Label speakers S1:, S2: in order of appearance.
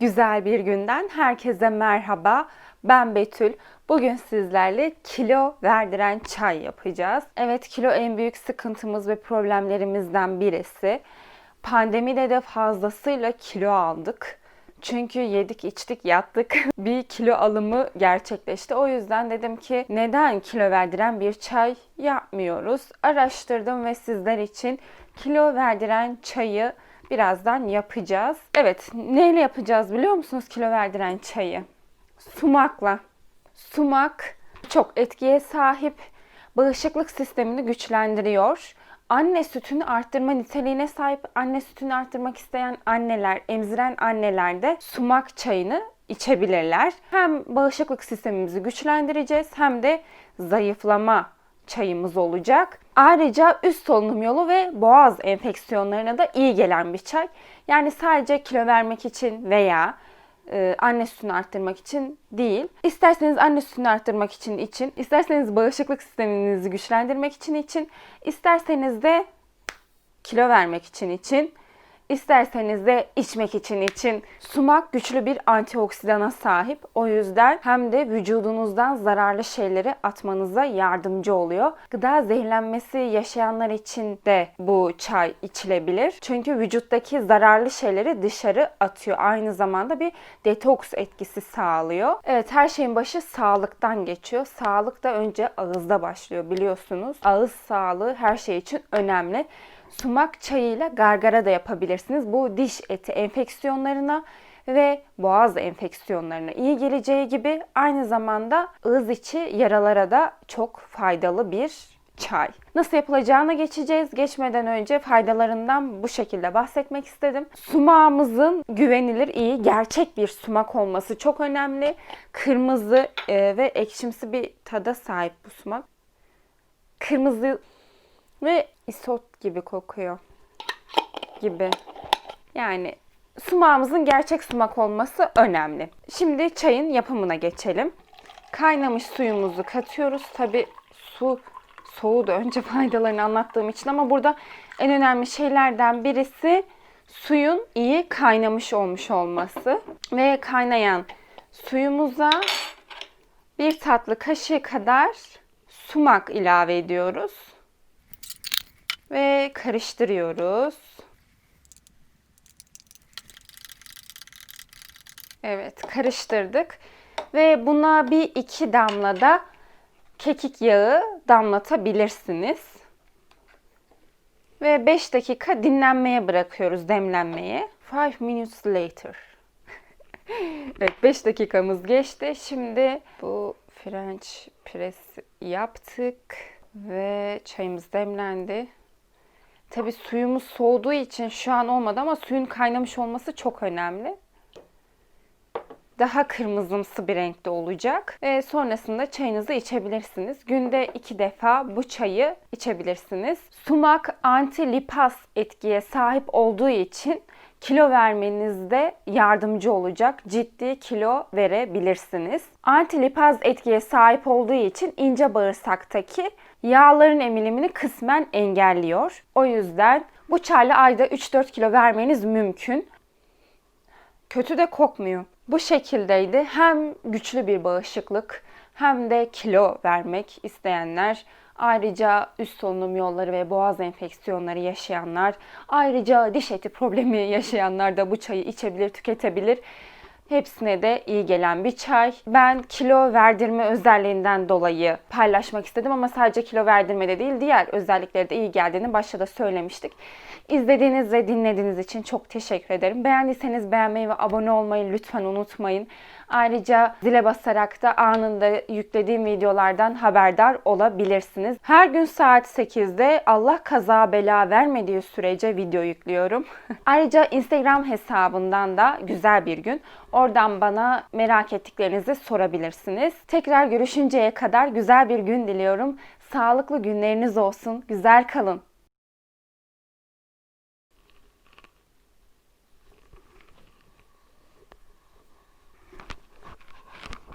S1: Güzel bir günden herkese merhaba. Ben Betül. Bugün sizlerle kilo verdiren çay yapacağız. Evet kilo en büyük sıkıntımız ve problemlerimizden birisi. Pandemide de fazlasıyla kilo aldık. Çünkü yedik, içtik, yattık. bir kilo alımı gerçekleşti. O yüzden dedim ki neden kilo verdiren bir çay yapmıyoruz? Araştırdım ve sizler için kilo verdiren çayı birazdan yapacağız. Evet, neyle yapacağız biliyor musunuz kilo verdiren çayı? Sumakla. Sumak çok etkiye sahip. Bağışıklık sistemini güçlendiriyor. Anne sütünü arttırma niteliğine sahip anne sütünü arttırmak isteyen anneler, emziren anneler de sumak çayını içebilirler. Hem bağışıklık sistemimizi güçlendireceğiz hem de zayıflama çayımız olacak. Ayrıca üst solunum yolu ve boğaz enfeksiyonlarına da iyi gelen bir çay. Yani sadece kilo vermek için veya e, anne sütünü arttırmak için değil. İsterseniz anne sütünü arttırmak için için, isterseniz bağışıklık sisteminizi güçlendirmek için için, isterseniz de kilo vermek için için, isterseniz de içmek için için sumak güçlü bir antioksidana sahip. O yüzden hem de vücudunuzdan zararlı şeyleri atmanıza yardımcı oluyor. Gıda zehirlenmesi yaşayanlar için de bu çay içilebilir. Çünkü vücuttaki zararlı şeyleri dışarı atıyor. Aynı zamanda bir detoks etkisi sağlıyor. Evet her şeyin başı sağlıktan geçiyor. Sağlık da önce ağızda başlıyor biliyorsunuz. Ağız sağlığı her şey için önemli. Sumak çayıyla gargara da yapabilirsiniz. Bu diş eti enfeksiyonlarına ve boğaz enfeksiyonlarına iyi geleceği gibi aynı zamanda ağız içi yaralara da çok faydalı bir çay. Nasıl yapılacağına geçeceğiz. Geçmeden önce faydalarından bu şekilde bahsetmek istedim. Sumağımızın güvenilir, iyi, gerçek bir sumak olması çok önemli. Kırmızı e, ve ekşimsi bir tada sahip bu sumak. Kırmızı ve isot gibi kokuyor. Gibi. Yani sumağımızın gerçek sumak olması önemli. Şimdi çayın yapımına geçelim. Kaynamış suyumuzu katıyoruz. Tabi su soğudu önce faydalarını anlattığım için ama burada en önemli şeylerden birisi suyun iyi kaynamış olmuş olması. Ve kaynayan suyumuza bir tatlı kaşığı kadar sumak ilave ediyoruz ve karıştırıyoruz. Evet, karıştırdık ve buna bir iki damla da kekik yağı damlatabilirsiniz. Ve 5 dakika dinlenmeye bırakıyoruz demlenmeye. 5 minutes later. evet 5 dakikamız geçti. Şimdi bu French press yaptık ve çayımız demlendi. Tabi suyumuz soğuduğu için şu an olmadı ama suyun kaynamış olması çok önemli. Daha kırmızımsı bir renkte olacak. Ve sonrasında çayınızı içebilirsiniz. Günde iki defa bu çayı içebilirsiniz. Sumak anti-lipaz etkiye sahip olduğu için kilo vermenizde yardımcı olacak. Ciddi kilo verebilirsiniz. Antilipaz etkiye sahip olduğu için ince bağırsaktaki yağların emilimini kısmen engelliyor. O yüzden bu çayla ayda 3-4 kilo vermeniz mümkün. Kötü de kokmuyor. Bu şekildeydi. Hem güçlü bir bağışıklık hem de kilo vermek isteyenler Ayrıca üst solunum yolları ve boğaz enfeksiyonları yaşayanlar, ayrıca diş eti problemi yaşayanlar da bu çayı içebilir, tüketebilir. Hepsine de iyi gelen bir çay. Ben kilo verdirme özelliğinden dolayı paylaşmak istedim ama sadece kilo verdirmede değil diğer özellikleri de iyi geldiğini başta da söylemiştik. İzlediğiniz ve dinlediğiniz için çok teşekkür ederim. Beğendiyseniz beğenmeyi ve abone olmayı lütfen unutmayın. Ayrıca zile basarak da anında yüklediğim videolardan haberdar olabilirsiniz. Her gün saat 8'de Allah kaza bela vermediği sürece video yüklüyorum. Ayrıca Instagram hesabından da güzel bir gün. Oradan bana merak ettiklerinizi sorabilirsiniz. Tekrar görüşünceye kadar güzel bir gün diliyorum. Sağlıklı günleriniz olsun. Güzel kalın.